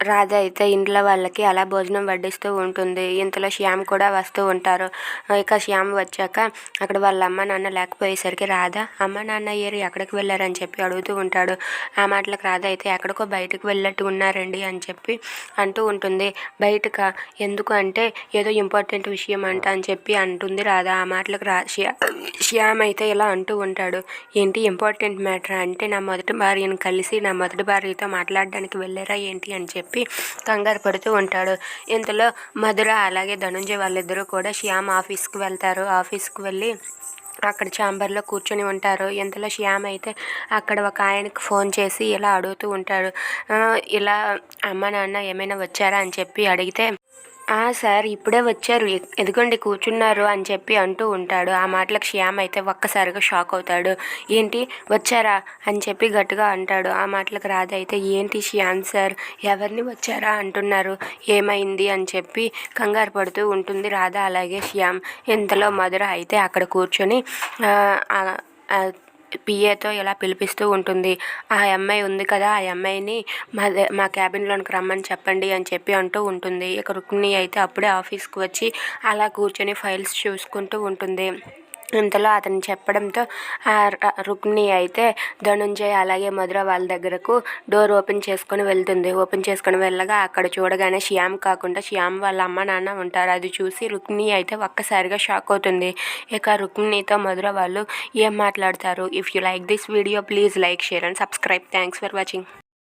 రాధ అయితే ఇంట్లో వాళ్ళకి అలా భోజనం వడ్డిస్తూ ఉంటుంది. ఇంతలో శ్యామ్ కూడా వస్తూ ఉంటారు. ఇక శ్యామ్ వచ్చాక అక్కడ వాళ్ళ అమ్మ నాన్న లేకపోయేసరికి రాధ అమ్మ నాన్న ఏరి ఎక్కడికి వెళ్ళారని చెప్పి అడుగుతూ ఉంటాడు. ఆ మాటలకు రాధ అయితే ఎక్కడికో బయటకు వెళ్ళట్టు ఉన్నారండి అని చెప్పి అంటూ ఉంటుంది. బయటక ఎందుకు అంటే ఏదో ఇంపార్టెంట్ విషయం అంట అని చెప్పి అంటుంది రాధ. ఆ మాటలకు రా శ్యా శ్యామ్ అయితే ఇలా అంటూ ఉంటాడు. ఏంటి ఇంపార్టెంట్ మ్యాటర్? అంటే నా మొదటి భార్యను కలిసి నా మొదటి భార్యతో మాట్లాడడానికి వెళ్ళారా ఏంటి? అని చెప్పి చెప్పి కంగారు పడుతూ ఉంటాడు. ఇంతలో మధుర అలాగే ధనుంజయ్ వాళ్ళిద్దరూ కూడా శ్యామ్ ఆఫీస్కి వెళ్తారు. ఆఫీస్కి వెళ్ళి అక్కడ ఛాంబర్లో కూర్చొని ఉంటారు. ఇంతలో శ్యామ్ అయితే అక్కడ ఒక ఆయనకు ఫోన్ చేసి ఇలా అడుగుతూ ఉంటాడు. ఇలా అమ్మ నాన్న ఏమైనా వచ్చారా? అని చెప్పి అడిగితే సార్ ఇప్పుడే వచ్చారు. ఎ- ఎదుగోండి కూర్చున్నారు అని చెప్పి అంటూ ఉంటాడు. ఆ మాటలకు శ్యామ్ అయితే ఒక్కసారిగా షాక్ అవుతాడు. ఏంటి? వచ్చారా? అని చెప్పి గట్టిగా అంటాడు. ఆ మాటలకు రాధ అయితే ఏంటి శ్యామ్ సార్? ఎవరిని వచ్చారా అంటున్నారు? ఏమైంది? అని చెప్పి కంగారు పడుతూ ఉంటుంది రాధ అలాగే శ్యామ్. ఇంతలో మధుర అయితే అక్కడ కూర్చొని పిఏతో ఇలా పిలిపిస్తూ ఉంటుంది. ఆ అమ్మాయి ఉంది కదా ఆ అమ్మాయిని మా ద- మా క్యాబిన్లోనికి రమ్మని చెప్పండి అని చెప్పి అంటూ ఉంటుంది. ఇక రుక్మిణి అయితే అప్పుడే ఆఫీస్కి వచ్చి అలా కూర్చొని ఫైల్స్ చూసుకుంటూ ఉంటుంది. ఇంతలో అతను చెప్పడంతో ఆ రుక్మిణి అయితే ధనుంజయ్ అలాగే మధుర వాళ్ళ దగ్గరకు డోర్ ఓపెన్ చేసుకొని వెళ్తుంది. ఓపెన్ చేసుకొని వెళ్ళగా అక్కడ చూడగానే శ్యామ్ కాకుండా శ్యామ్ వాళ్ళ అమ్మ నాన్న ఉంటారు. అది చూసి రుక్మిణి అయితే ఒక్కసారిగా షాక్ అవుతుంది. ఇక రుక్మిణితో మధుర వాళ్ళు ఏం మాట్లాడతారు? If you like this video please like share and subscribe thanks for watching